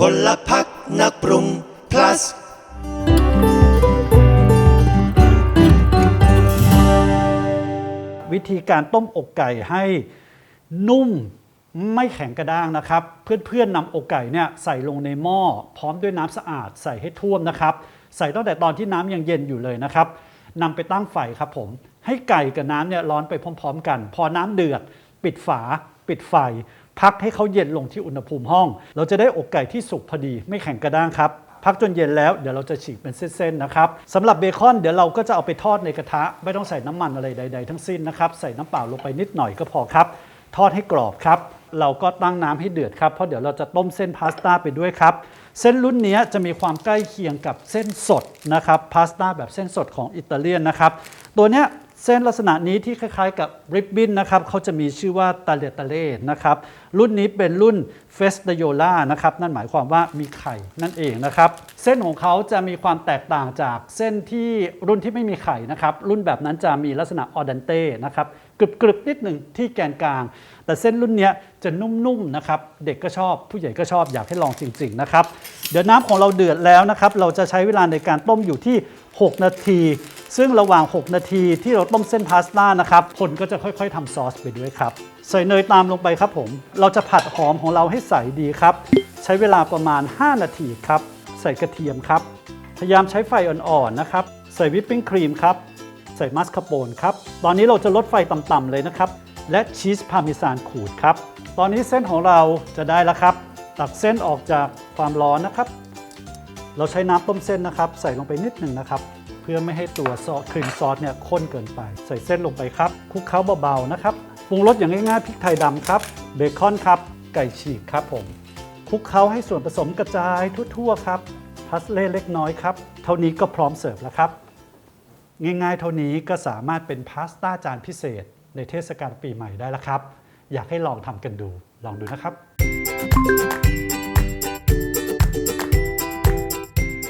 พลพักนักปรุง plus วิธีการต้มอกไก่ให้นุ่มไม่แข็งกระด้างนะครับ เพื่อนๆนำอกไก่เนี่ยใส่ลงในหม้อ พร้อมด้วยน้ำสะอาดใส่ให้ท่วมนะครับ ใส่ตั้งแต่ตอนที่น้ำยังเย็นอยู่เลยนะครับนำไปตั้งไฟครับผม ให้ไก่กับน้ำเนี่ยร้อนไปพร้อม ๆ กัน พอน้ำเดือด ปิดฝา ปิดไฟ พักให้เขาเย็นลงที่อุณหภูมิห้อง เราจะได้อกไก่ที่สุกพอดีไม่แข็งกระด้างครับ พักจนเย็นแล้วเดี๋ยวเราจะฉีกเป็นเส้นๆนะครับสำหรับเบคอนเดี๋ยวเราก็จะเอาไปทอดในกระทะ ไม่ต้องใส่น้ำมันอะไรใด ๆ ทั้งสิ้นนะครับใส่น้ำเปล่าลงไปนิดหน่อยก็พอครับ ทอดให้กรอบครับ เราก็ตั้งน้ำให้เดือดครับเพราะเดี๋ยวเราจะต้มเส้นพาสต้าไปด้วยครับเส้นรุ่นนี้จะมีความใกล้เคียงกับเส้นสดนะครับพาสต้าแบบเส้นสดของอิตาเลียนนะครับตัวเนี้ย เส้นลักษณะนี้ที่คล้ายๆกับริบบิ้นนะครับเขาจะมีชื่อว่าตาเลตาเล่นะครับรุ่นนี้เป็นรุ่นเฟสเดโยล่านะครับนั่นหมายความว่ามีไข่นั่นเองนะครับเส้นของเขาจะมีความแตกต่างจากเส้นที่รุ่นที่ไม่มีไข่นะครับรุ่นแบบนั้นจะมีลักษณะออดันเต้นะครับกรึบๆนิดหนึ่งที่แกนกลาง แต่เส้นรุ่นนี้จะนุ่มๆนะครับเด็กก็ชอบผู้ใหญ่ก็ชอบอยากให้ลองจริงๆนะครับเดี๋ยวน้ำของเราเดือดแล้วนะครับเราจะใช้เวลาในการต้มอยู่ที่ 6 นาที ซึ่งระหว่าง 6 นาทีที่เราต้มเส้นพาสต้านะครับคนก็จะค่อยๆทำซอสไปด้วยครับ ใส่เนยตามลงไปครับผม เราจะผัดหอมของเราให้ใสดีครับ ใช้เวลาประมาณ 5 นาทีครับ ใส่กระเทียมครับ พยายามใช้ไฟอ่อนๆนะครับ ใส่วิปปิ้งครีมครับ ใส่มัสคาโปนครับ ตอนนี้เราจะลดไฟต่ำๆเลยนะครับ และชีสพาร์เมซานขูดครับ ตอนนี้เส้นของเราจะได้แล้วครับ ตักเส้นออกจากความร้อนนะครับ เราใช้น้ำต้มเส้นนะครับ ใส่ลงไปนิดหนึ่งนะครับ เพื่อไม่ให้ตัวซอสครีมซอสเนี่ยข้นเกินไป ใส่เส้นลงไปครับคลุกเคล้าเบาๆนะครับปรุงรสอย่างง่ายๆพริกไทยดำครับเบคอนครับไก่ฉีกครับผมคลุกเคล้าให้ส่วนผสมกระจายทั่วๆครับพัสเล่เล็กน้อยครับเท่านี้ก็พร้อมเสิร์ฟแล้วครับ ง่ายๆเท่านี้ก็สามารถเป็นพาสต้าจานพิเศษ ในเทศกาลปีใหม่ได้แล้วครับ อยากให้ลองทำกันดูลองดูนะครับ